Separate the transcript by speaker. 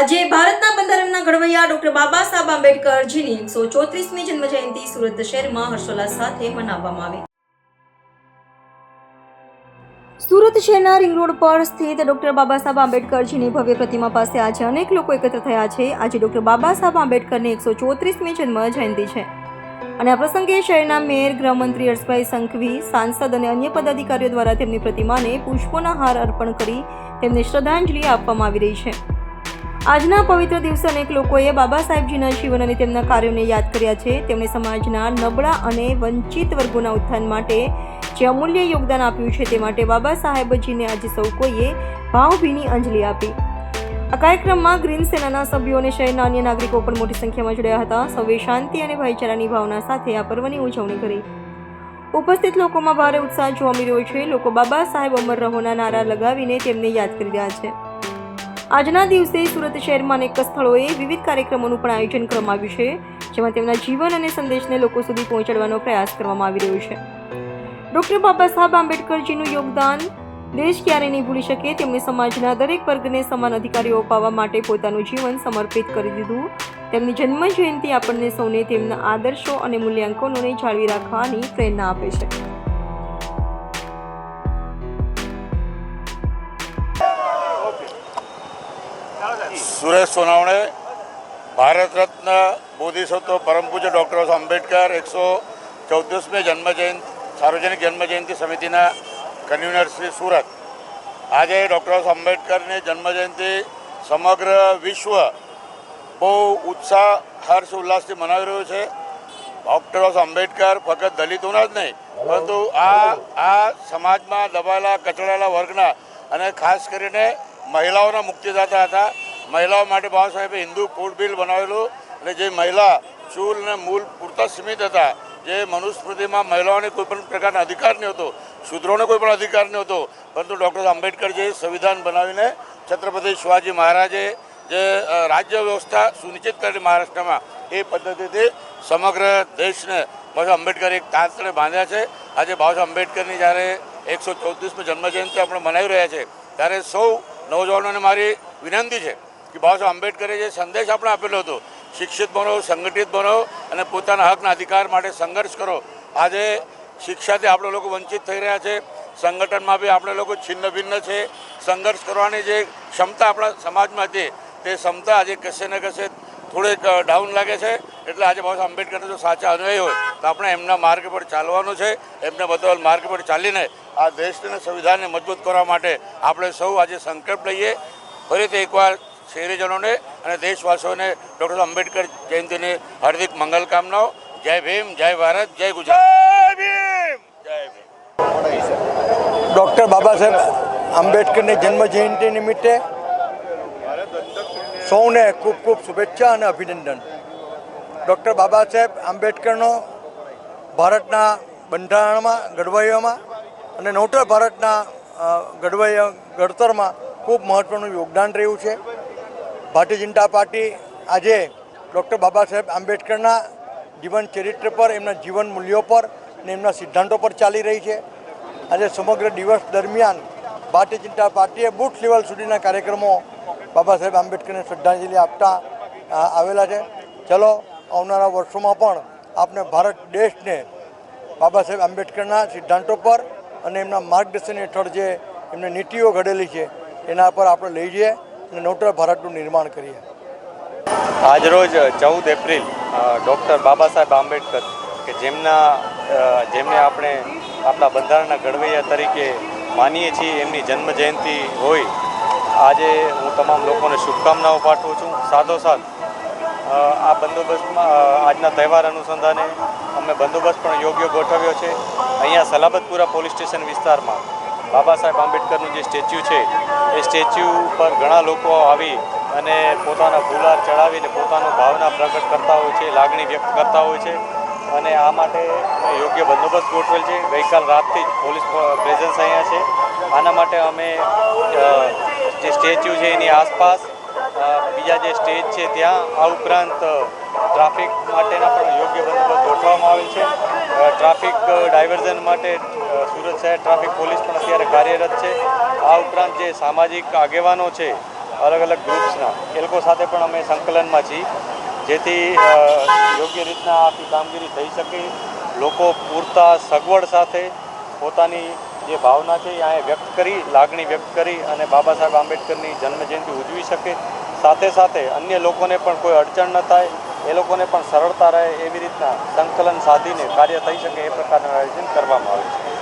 Speaker 1: આજે ભારતના બંધારણના ઘડવૈયા ડોક્ટર બાબા સાહેબ આંબેડકરજીની એકસો ચોત્રીસમી જન્મજયંતિ સુરત શહેરમાં હર્ષોલ્લાસ સાથે મનાવવામાં આવી. સુરત શહેરના રિંગ રોડ પર સ્થિત ડોક્ટર બાબા સાહેબ આંબેડકરજીની ભવ્ય પ્રતિમા પાસે આજે અનેક લોકો એકત્ર થયા છે. આજે ડોક્ટર બાબા સાહેબ આંબેડકરની એકસો ચોત્રીસમી જન્મ જયંતિ છે. અને આ પ્રસંગે શહેરના મેયર, ગૃહમંત્રી હર્ષભાઈ સંઘવી, સાંસદ અને અન્ય પદાધિકારીઓ દ્વારા તેમની પ્રતિમાને પુષ્પોના હાર અર્પણ કરી તેમને શ્રદ્ધાંજલિ આપવામાં આવી રહી છે. આજના પવિત્ર દિવસે અનેક લોકોએ બાબા સાહેબજીના જીવન અને તેમના કાર્યોને યાદ કર્યા છે. તેમણે સમાજના નબળા અને વંચિત વર્ગોના ઉત્થાન માટે જે અમૂલ્ય યોગદાન આપ્યું છે તે માટે બાબા સાહેબજીને આજે સૌ કોઈએ ભાવભીની અંજલિ આપી. આ કાર્યક્રમમાં ગ્રીન સેનાના સભ્યો અને શહેરના અન્ય નાગરિકો પણ મોટી સંખ્યામાં જોડાયા હતા. સૌએ શાંતિ અને ભાઈચારાની ભાવના સાથે આ પર્વની ઉજવણી કરી. ઉપસ્થિત લોકોમાં ભારે ઉત્સાહ જોવા મળી રહ્યો છે. લોકો બાબા સાહેબ અમર રહોના નારા લગાવીને તેમને યાદ કરી રહ્યા છે. આજના દિવસે સુરત શહેરમાં અનેક સ્થળોએ વિવિધ કાર્યક્રમોનું પણ આયોજન કરવામાં આવ્યું છે, જેમાં તેમના જીવન અને સંદેશને લોકો સુધી પહોંચાડવાનો પ્રયાસ કરવામાં આવી રહ્યો છે. ડૉક્ટર બાબા સાહેબ આંબેડકરજીનું યોગદાન, દેશ ક્યારેય નહીં ભૂલી શકે તેમણે સમાજના દરેક વર્ગને સમાન અધિકારીઓ અપાવવા માટે પોતાનું જીવન સમર્પિત કરી દીધું. તેમની જન્મ જયંતિ આપણને સૌને તેમના આદર્શો અને મૂલ્યાંકનોને જાળવી રાખવાની પ્રેરણા આપે છે.
Speaker 2: સુરેશ સોનાવણે, ભારત રત્ન બોધિસત્વ પરમ પૂજ્ય ડૉક્ટર આંબેડકર, એકસો ચૌદસમી જન્મજયંતિ, સાર્વજનિક જન્મજયંતિ સમિતિના કન્વીનર શ્રી સુરત. આજે ડૉક્ટર આંબેડકરની જન્મજયંતિ સમગ્ર વિશ્વ બહુ ઉત્સાહ, હર્ષ, ઉલ્લાસથી મનાવી રહ્યું છે. ડૉક્ટર આંબેડકર ફક્ત દલિતોના જ નહીં, પરંતુ આ આ સમાજમાં દબાયેલા, કચડાયેલા વર્ગના અને ખાસ કરીને મહિલાઓના મુક્તિદાતા હતા. મહિલાઓ માટે બાબા સાહેબે હિન્દુ ફૂડ બિલ બનાવેલું અને જે મહિલા ચૂલ અને મૂલ પૂરતા સીમિત હતા, જે મનુસ્મૃતિમાં મહિલાઓને કોઈપણ પ્રકારના અધિકાર નહીં હતો, શૂદ્રોને કોઈ પણ અધિકાર નહીં હતો, પરંતુ ડૉક્ટર આંબેડકર જે સંવિધાન બનાવીને છત્રપતિ શિવાજી મહારાજે જે રાજ્ય વ્યવસ્થા સુનિશ્ચિત કરી મહારાષ્ટ્રમાં, એ પદ્ધતિથી સમગ્ર દેશને બાબા આંબેડકર એક તાંતણે બાંધ્યા છે. આજે બાબા આંબેડકરની જ્યારે એકસો ચૌત્રીસમી જન્મજયંતિ આપણે મનાવી રહ્યા છે, ત્યારે સૌ નવજવાનોને મારી વિનંતી છે કે બાબા આંબેડકરે જે સંદેશ આપણે આપેલો હતો, શિક્ષિત બનો, સંગઠિત બનો અને પોતાના હકના અધિકાર માટે સંઘર્ષ કરો, આજે શિક્ષાથી આપણે લોકો વંચિત થઈ રહ્યા છે, સંગઠનમાં બી આપણે લોકો છિન્ન ભિન્ન છે. સંઘર્ષ કરવાની જે ક્ષમતા આપણા સમાજમાં હતી, તે ક્ષમતા આજે કશે ને કશે થોડીક ડાઉન લાગે છે. એટલે આજે બાબા આંબેડકરનો જો સાચા અનુયાયી હોય, તો આપણે એમના માર્ગ પર ચાલવાનું છે, એમને બતાવેલ માર્ગ પર ચાલીને આ દેશને સંવિધાનને મજબૂત કરવા માટે આપણે સૌ આજે સંકલ્પ લઈએ. ફરીથી એકવાર શહેરીજનોને અને દેશવાસીઓને ડૉક્ટર આંબેડકર જયંતિની હાર્દિક મંગલ કામનાઓ. જય ભીમ જય ભારત જય ગુજરાત. ભીમ! જય ભીમ.
Speaker 3: ડૉક્ટર બાબા સાહેબ આંબેડકરની જન્મ જયંતિ નિમિત્તે સૌને ખૂબ ખૂબ શુભેચ્છા અને અભિનંદન. ડૉક્ટર બાબા સાહેબ આંબેડકરનો ભારતના બંધારણમાં ઘડવૈયામાં અને નવતર ભારતના ઘડવૈયા ઘડતરમાં ખૂબ મહત્ત્વનું યોગદાન રહ્યું છે. ભારતીય જનતા પાર્ટી આજે ડૉક્ટર બાબા સાહેબ આંબેડકરના જીવન ચરિત્ર પર, એમના જીવન મૂલ્યો પર અને એમના સિદ્ધાંતો પર ચાલી રહી છે. આજે સમગ્ર દિવસ દરમિયાન ભારતીય જનતા પાર્ટીએ બુથ લેવલ સુધીના કાર્યક્રમો બાબા સાહેબ આંબેડકરને શ્રદ્ધાંજલિ આપતા આવેલા છે. ચલો, આવનારા વર્ષોમાં પણ આપણે ભારત દેશને બાબા સાહેબ આંબેડકરના સિદ્ધાંતો પર અને એમના માર્ગદર્શન હેઠળ જે એમને નીતિઓ ઘડેલી છે, એના પર આપણે લઈ જઈએ. અને નવતર ભારતનું નિર્માણ કરીએ.
Speaker 4: આજરોજ ચૌદ એપ્રિલ ડૉક્ટર બાબા સાહેબ આંબેડકર કે જેમના જેમને આપણે આપણા બંધારણના ઘડવૈયા તરીકે માનીએ છીએ, એમની જન્મ જયંતિ હોય, આજે હું તમામ લોકોને શુભકામનાઓ પાઠવું છું. સાથોસાથ આ બંદોબસ્તમાં આજના તહેવાર અનુસંધાને અમે બંદોબસ્ત પણ યોગ્ય ગોઠવ્યો છે. અહીંયા સલાબતપુરા પોલીસ સ્ટેશન વિસ્તારમાં બાબા સાહેબ આંબેડકરનું જે સ્ટેચ્યુ છે, એ સ્ટેચ્યુ પર ઘણા લોકો આવી અને પોતાના ફુલાર ચડાવીને પોતાનો ભાવના પ્રગટ કરતા હોય છે, લાગણી વ્યક્ત કરતા હોય છે અને આ માટે અમે યોગ્ય બંદોબસ્ત ગોઠવેલ છે. ગઈકાલ રાતથી જ પોલીસ પ્રેઝન્સ અહીંયા છે. આના માટે અમે જે સ્ટેચ્યુ છે એની આસપાસ બીજા જે સ્ટેજ છે ત્યાં આ ઉપરાંત ટ્રાફિક માટેના પણ યોગ્ય બંદોબસ્ત ગોઠવવામાં આવેલ છે. ટ્રાફિક ડાયવર્ઝન માટે સુરત શહેર ટ્રાફિક પોલીસ પણ અત્યારે કાર્યરત છે. આ ઉપરાંત જે સામાજિક આગેવાનો છે, અલગ અલગ ગ્રુપ્સના એ લોકો સાથે પણ અમે સંકલનમાં છીએ. જેથી યોગ્ય રીતના આખી કામગીરી થઈ શકે. લોકો પૂરતા સગવડ સાથે પોતાની જે ભાવના છે, એ વ્યક્ત કરી, લાગણી વ્યક્ત કરી અને બાબા સાહેબ આંબેડકરની જન્મજયંતિ ઉજવી શકે. સાથે સાથે અન્ય લોકોને પણ કોઈ અડચણ ન થાય. એ લોકોને પણ સરળતા રહે એવી રીતના સંકલન સાધીને કાર્ય થઈ શકે એ પ્રકારનું આયોજન કરવામાં આવે છે.